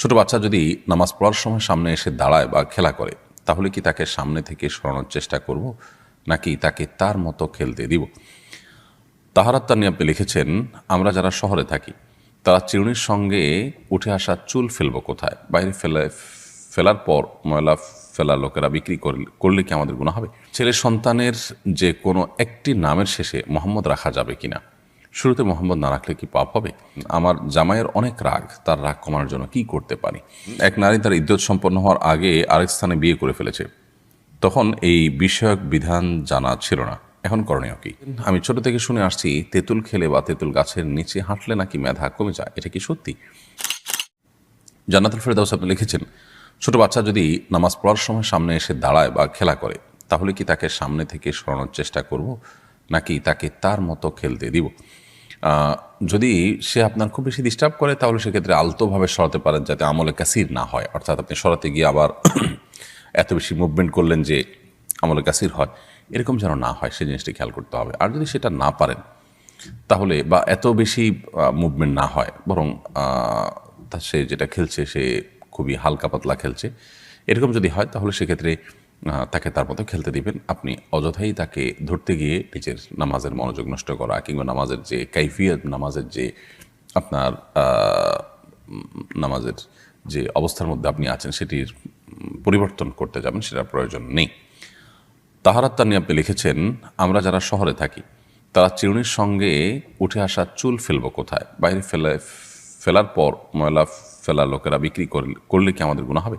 ছোট বাচ্চা যদি নামাজ পড়ার সময় সামনে এসে দাঁড়ায় বা খেলা করে, তাহলে কি তাকে সামনে থেকে সরানোর চেষ্টা করব, নাকি তাকে তার মতো খেলতে দিব? তাহারাত তানি আপনি লিখেছেন, আমরা যারা শহরে থাকি, তারা চিরুনির সঙ্গে উঠে আসা চুল ফেলব কোথায়? বাইরে ফেলে, ফেলার পর ময়লা ফেলা লোকেরা বিক্রি করলে কি আমাদের গুণা হবে? ছেলে সন্তানের যে কোনো একটি নামের শেষে মোহাম্মদ রাখা যাবে কিনা? শুরুতে মোহাম্মদ না রাখলে কি পাপ হবে? আমার জামাইয়ের অনেক রাগ, তার রাগ কমানোর জন্য কি করতে পারি? এক নারী তার ইদ্যত সম্পন্ন হওয়ার আগে আরেক স্থানে বিয়ে করে ফেলেছে। তখন এই বিষয়ক বিধান জানা ছিল না। এখন করণীয় কি? আমি ছোট থেকে শুনে আসছি, তেঁতুল খেলে বা তেঁতুল গাছের নিচে হাঁটলে নাকি মেধা কমে যায়? এটা কি সত্যি? জান্নাতুল ফেরদাউস আপনি লিখেছেন, ছোট বাচ্চা যদি নামাজ পড়ার সময় সামনে এসে দাঁড়ায় বা খেলা করে, তাহলে কি তাকে সামনে থেকে সরানোর চেষ্টা করব? নাকি তাকে তার মতো খেলতে দিব? যদি সে আপনার খুব বেশি ডিস্টার্ব করে, তাহলে সেক্ষেত্রে আলতোভাবে সরাতে পারেন যাতে আমলে কাসির না হয়। অর্থাৎ আপনি সরাতে গিয়ে আবার এত বেশি মুভমেন্ট করলেন যে আমলে কাসির হয়। এরকম যেন না হয়, সেই জিনিসটি খেয়াল করতে হবে। আর যদি সেটা না পারেন, তাহলে বা এত বেশি মুভমেন্ট না হয়, বরং সে যেটা খেলছে, সে খুবই হালকা পাতলা খেলছে। এরকম যদি হয়, তাহলে সেক্ষেত্রে তাকে তার মতো খেলতে দিবেন। আপনি অযথাই তাকে ধরতে গিয়ে নিজের নামাজের মনোযোগ নষ্ট করা কিংবা নামাজের যে কাইফিয়ত, নামাজের যে আপনার নামাজের যে অবস্থার মধ্যে আপনি আছেন, সেটির পরিবর্তন করতে যাবেন, সেটার প্রয়োজন নেই। তাহারাত তানি আপনি লিখেছেন, আমরা যারা শহরে থাকি, তারা চিরুনির সঙ্গে উঠে আসা চুল ফেলব কোথায়? বাইরে ফেলে, ফেলার পর ময়লা ফেলা লোকেরা বিক্রি করলে কি আমাদের গুণা হবে?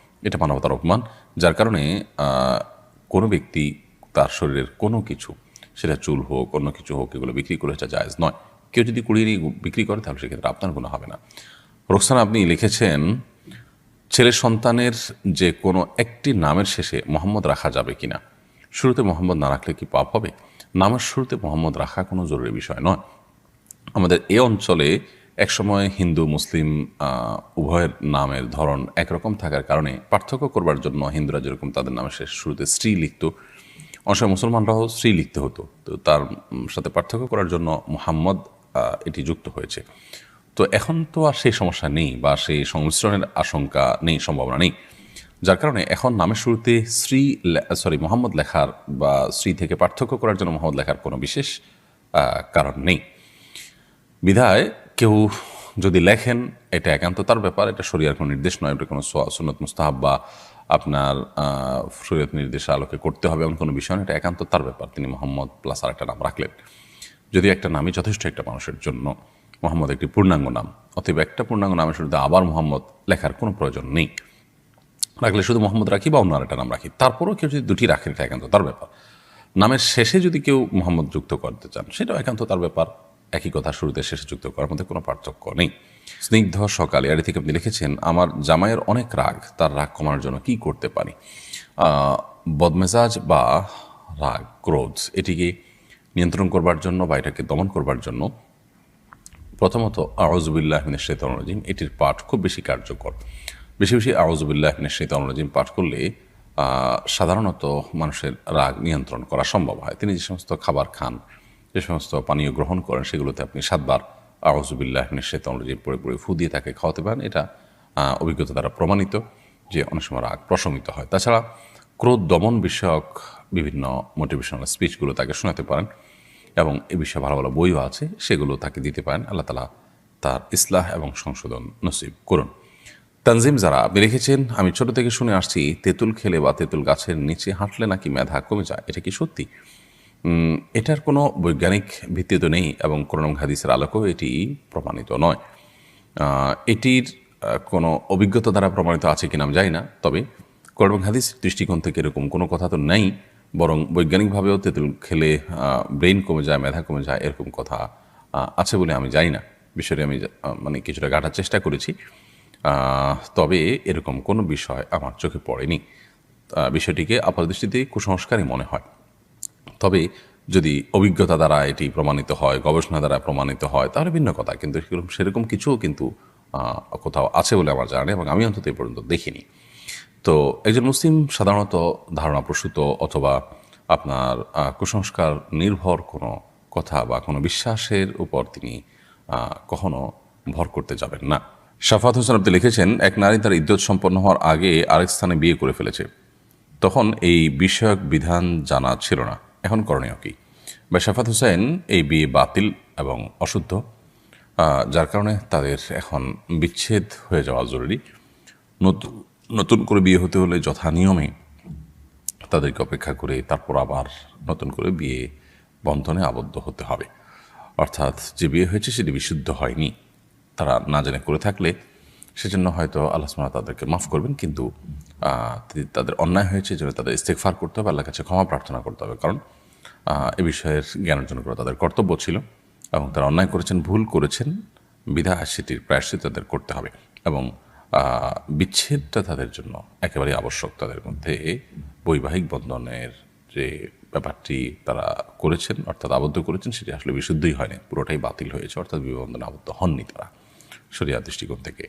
এটা মানবতার অপমান, যার কারণে কোনো ব্যক্তি তার শরীরের কোনো কিছু, সেটা চুল হোক, অন্য কিছু হোক, এগুলো বিক্রি করে সেটা জায়জ নয়। কেউ যদি কুড়িয়ে নিয়ে বিক্রি করে, তাহলে সেক্ষেত্রে আপনার কোনো হবে না। রোকসানা আপনি লিখেছেন, ছেলে সন্তানের যে কোনো একটি নামের শেষে মোহাম্মদ রাখা যাবে কি না শুরুতে মোহাম্মদ না রাখলে কি পাপ হবে? নামের শুরুতে মোহাম্মদ রাখা কোনো জরুরি বিষয় নয়। আমাদের এ অঞ্চলে একসময় হিন্দু, মুসলিম উভয়ের নামের ধরন একরকম থাকার কারণে পার্থক্য করবার জন্য হিন্দুরা যেরকম তাদের নামের শেষ শুরুতে স্ত্রী লিখত অনেক মুসলমানরাও স্ত্রী লিখতে হতো। তো তার সাথে পার্থক্য করার জন্য মোহাম্মদ এটি যুক্ত হয়েছে। তো এখন তো আর সেই সমস্যা নেই বা সেই সংমিশ্রণের আশঙ্কা নেই, সম্ভাবনা নেই। যার কারণে এখন নামের শুরুতে শ্রী সরি, মোহাম্মদ লেখার বা শ্রী থেকে পার্থক্য করার জন্য মোহাম্মদ লেখার কোনো বিশেষ কারণ নেই। বিধায় কেউ যদি লেখেন, এটা একান্ত তার ব্যাপার, এটা শরিয়ার কোনো নির্দেশ নয়, এটা কোনো সুন্নত মুস্তাহাব বা আপনার শরীয়ত নির্দেশ আলোকে করতে হবে এমন কোনো বিষয় এটা একান্ত তার ব্যাপার। তিনি মোহাম্মদ প্লাস আর একটা নাম রাখলেন। যদি একটা নামই যথেষ্ট একটা মানুষের জন্য, মোহাম্মদ একটি পূর্ণাঙ্গ নাম অতএব একটা পূর্ণাঙ্গ নামের শুরুতে আবার মোহাম্মদ লেখার কোনো প্রয়োজন নেই। রাখলে শুধু মোহাম্মদ রাখি বা অন্য আরেকটা নাম রাখি, তারপরেও কেউ যদি দুটি রাখেন এটা একান্ত তার ব্যাপার। নামের শেষে যদি কেউ মোহাম্মদ যুক্ত করতে চান, সেটাও একান্ত তার ব্যাপার। একই কথা শুরুতে শেষে যুক্ত করার মধ্যে কোনো পার্থক্য নেই। স্নিগ্ধ সকালে আড়ি থেকে আপনি লিখেছেন, আমার জামাইয়ের অনেক রাগ, তার রাগ কমানোর জন্য কি করতে পারি? বদমেজাজ বা রাগ, ক্রোধ এটিকে নিয়ন্ত্রণ করবার জন্য বা এটাকে দমন করবার জন্য? প্রথমত আউজুবিল্লাহ মিনের শেতন এটির পাঠ খুব বেশি কার্যকর। বেশি বেশি আউজুবিল্লাহ মিনের শেতন পাঠ করলে সাধারণত মানুষের রাগ নিয়ন্ত্রণ করা সম্ভব হয়। তিনি যে সমস্ত খাবার খান যে সমস্ত পানীয় গ্রহণ করেন, সেগুলোতে আপনি সাতবার আউজুবিল্লাহ শেতন রাজিম পড়ে পড়ে ফু দিয়ে তাকে খাওয়াতে পারেন। এটা অভিজ্ঞতা দ্বারা প্রমাণিত যে অনেক সময় রাগ প্রশমিত হয়। তাছাড়া ক্রোধ দমন বিষয়ক বিভিন্ন মোটিভেশনাল স্পিচগুলো তাকে শোনাতে পারেন এবং এ বিষয়ে ভালো ভালো বইও আছে, সেগুলো তাকে দিতে পারেন। আল্লাহ তালা তার ইসলাহ এবং সংশোধন নসিব করুন। তানজিম যারা আপনি লিখেছেন আমি ছোট থেকে শুনে আসছি, তেঁতুল খেলে বা তেঁতুল গাছের নিচে হাঁটলে নাকি মেধা কমে যায়? এটা কি সত্যি? এটার কোনো বৈজ্ঞানিক ভিত্তি তো নেই এবং কোরআন হাদিসের আলোকেও এটি প্রমাণিত নয়। এটির কোনো অভিজ্ঞতা দ্বারা প্রমাণিত আছে কিনা আমি জানি না, তবে কোরআন হাদিস দৃষ্টিকোণ থেকে এরকম কোনো কথা তো নেই, বরং বৈজ্ঞানিকভাবেও তেঁতুল খেলে ব্রেন কমে যায়, মেধা কমে যায়, এরকম কথা আছে বলে আমি জানি না। বিষয়টি আমি মানে কিছুটা গাঁটার চেষ্টা করেছি। তবে এরকম কোনো বিষয় আমার চোখে পড়েনি। বিষয়টিকে আপাতদৃষ্টিতে কুসংস্কারই মনে হয়। তবে যদি অভিজ্ঞতা দ্বারা এটি প্রমাণিত হয়, গবেষণা দ্বারা প্রমাণিত হয়, তাহলে ভিন্ন কথা। কিন্তু সেরকম কিছুও কিন্তু কোথাও আছে বলে আমার জানা নেই এবং আমি অন্তত এই পর্যন্ত দেখিনি। তো একজন মুসলিম সাধারণত ধারণা প্রসূত অথবা আপনার কুসংস্কার নির্ভর কোনো কথা বা কোনো বিশ্বাসের উপর তিনি কখনো ভর করতে যাবেন না। শাফাত হোসেন আপনি লিখেছেন, এক নারী তার ইদ্যত সম্পন্ন হওয়ার আগে আরেক স্থানে বিয়ে করে ফেলেছে। তখন এই বিষয়ক বিধান জানা ছিল না। এখন করণীয় কী? বা শাফাত হোসেন এই বিয়ে বাতিল এবং অশুদ্ধ যার কারণে তাদের এখন বিচ্ছেদ হয়ে যাওয়া জরুরি। নতুন নতুন করে বিয়ে হতে হলে যথা নিয়মে তাদেরকে অপেক্ষা করে তারপর আবার নতুন করে বিয়ে বন্ধনে আবদ্ধ হতে হবে। অর্থাৎ যে বিয়ে হয়েছে সেটি বিশুদ্ধ হয়নি। তারা না জেনে করে থাকলে সেজন্য হয়তো আল্লাহ সুবহানাহু তাদেরকে মাফ করবেন, কিন্তু তাদের অন্যায় হয়েছে যেন তাদের ইস্তেকফার করতে হবে আল্লাহ কাছে ক্ষমা প্রার্থনা করতে হবে। কারণ এ বিষয়ের জ্ঞান অর্জন করা তাদের কর্তব্য ছিল এবং তারা অন্যায় করেছেন, ভুল করেছেন বিধা সেটির প্রায়শ্চিত তাদের করতে হবে এবং বিচ্ছেদটা তাদের জন্য একেবারে আবশ্যক। তাদের মধ্যে বৈবাহিক বন্ধনের যে ব্যাপারটি তারা করেছেন, অর্থাৎ আবদ্ধ করেছেন, সেটি আসলে বিশুদ্ধই হয়নি, পুরোটাই বাতিল হয়েছে, অর্থাৎ বিবাহ বন্ধনে আবদ্ধ হননি তারা। শরিয়া দৃষ্টিকোণ থেকে।